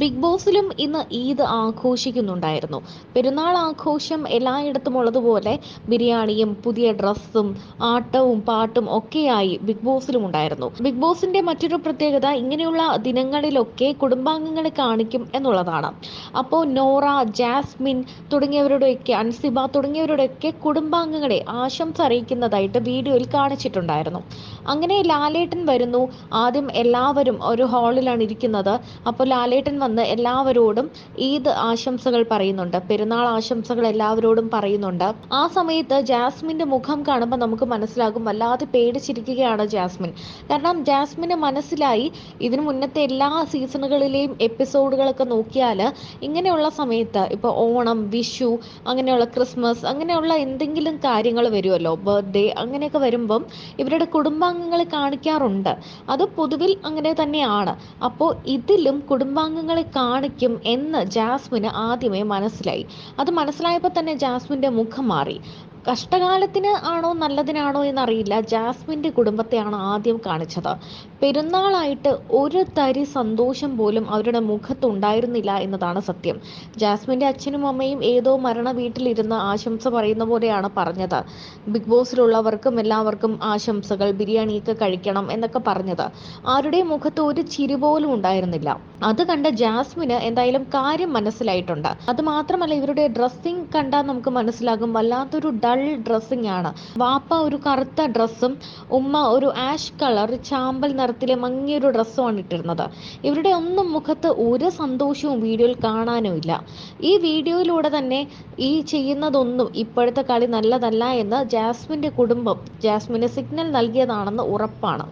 Big ബോസിലും ഇന്ന് ഈദ് ആഘോഷിക്കുന്നുണ്ടായിരുന്നു. പെരുന്നാൾ ആഘോഷം എല്ലായിടത്തും ഉള്ളതുപോലെ ബിരിയാണിയും പുതിയ ഡ്രസ്സും ആട്ടവും പാട്ടും ഒക്കെയായി ബിഗ് ബോസിലും ഉണ്ടായിരുന്നു. ബിഗ് ബോസിന്റെ മറ്റൊരു പ്രത്യേകത ഇങ്ങനെയുള്ള ദിനങ്ങളിലൊക്കെ കുടുംബാംഗങ്ങളെ കാണിക്കും എന്നുള്ളതാണ്. അപ്പോൾ നോറ ജാസ്മിൻ തുടങ്ങിയവരുടെയൊക്കെ അൻസിബ തുടങ്ങിയവരുടെയൊക്കെ കുടുംബാംഗങ്ങളെ ആശംസ അറിയിക്കുന്നതായിട്ട് വീഡിയോയിൽ കാണിച്ചിട്ടുണ്ടായിരുന്നു. അങ്ങനെ ലാലേട്ടൻ വരുന്നു. ആദ്യം എല്ലാവരും ഒരു ഹാളിലാണ് ഇരിക്കുന്നത്. അപ്പോൾ ലാലേട്ടൻ വന്ന് എല്ലാവരോടും ഈദ് ആശംസകൾ പറയുന്നുണ്ട്. പെരുന്നാൾ ആശംസകൾ എല്ലാവരോടും പറയുന്നുണ്ട്. ആ സമയത്ത് ജാസ്മിന്റെ മുഖം കാണുമ്പോൾ നമുക്ക് മനസ്സിലാകും. വല്ലാതെ പേടിച്ചിരിക്കുകയാണ് ജാസ്മിൻ. കാരണം ജാസ്മിന് മനസ്സിലായി ഇതിനു മുന്നത്തെ എല്ലാ സീസണുകളിലെയും എപ്പിസോഡുകളൊക്കെ നോക്കിയാൽ ഇങ്ങനെയുള്ള സമയത്ത് ഇപ്പോൾ ഓണം വിഷു അങ്ങനെയുള്ള ക്രിസ്മസ് അങ്ങനെയുള്ള എന്തെങ്കിലും കാര്യങ്ങൾ വരുമല്ലോ ബർത്ത്ഡേ അങ്ങനെയൊക്കെ വരുമ്പം ഇവരുടെ കുടുംബാംഗങ്ങളെ കാണിക്കാറുണ്ട്. അത് പൊതുവിൽ അങ്ങനെ തന്നെയാണ്. അപ്പോൾ ഇതിലും കുടുംബാംഗങ്ങളെ കാണിക്കും എന്ന് ജാസ്മിന് ആദ്യമേ മനസ്സിലായി. അത് മനസ്സിലായപ്പോൾ തന്നെ ജാസ്മിന്റെ മുഖം മാറി. കഷ്ടകാലത്തിന് ആണോ നല്ലതിനാണോ എന്നറിയില്ല. ജാസ്മിന്റെ കുടുംബത്തെയാണ് ആദ്യം കാണിച്ചത്. പെരുന്നാളായിട്ട് ഒരു തരി സന്തോഷം പോലും അവരുടെ മുഖത്തുണ്ടായിരുന്നില്ല എന്നതാണ് സത്യം. ജാസ്മിന്റെ അച്ഛനും അമ്മയും ഏതോ മരണ വീട്ടിലിരുന്ന് ആശംസ പറയുന്ന പോലെയാണ് പറഞ്ഞത്. ബിഗ് ബോസിലുള്ളവർക്കും എല്ലാവർക്കും ആശംസകൾ ബിരിയാണിയൊക്കെ കഴിക്കണം എന്നൊക്കെ പറഞ്ഞത്. ആരുടെ മുഖത്ത് ഒരു ചിരി പോലും ഉണ്ടായിരുന്നില്ല. അത് കണ്ട ജാസ്മിന് എന്തായാലും കാര്യം മനസ്സിലായിട്ടുണ്ട്. അത് മാത്രമല്ല ഇവരുടെ ഡ്രസ്സിംഗ് കണ്ടാൽ നമുക്ക് മനസ്സിലാകും. വല്ലാത്തൊരു ഡൾ ഡ്രസ്സിങ് ആണ് വാപ്പ ഒരു കറുത്ത ഡ്രസ്സും ഉമ്മ ഒരു ആഷ് കളർ ചാമ്പൽ നിറത്തിലെ മങ്ങിയൊരു ഡ്രസ്സുമാണ് ഇട്ടിരുന്നത്. ഇവരുടെ ഒന്നും മുഖത്ത് ഒരു സന്തോഷവും വീഡിയോയിൽ കാണാനും ഇല്ല. ഈ വീഡിയോയിലൂടെ തന്നെ ഈ ചെയ്യുന്നതൊന്നും ഇപ്പോഴത്തെ കളി നല്ലതല്ല എന്ന് ജാസ്മിന്റെ കുടുംബം ജാസ്മിന് സിഗ്നൽ നൽകിയതാണെന്ന് ഉറപ്പാണ്.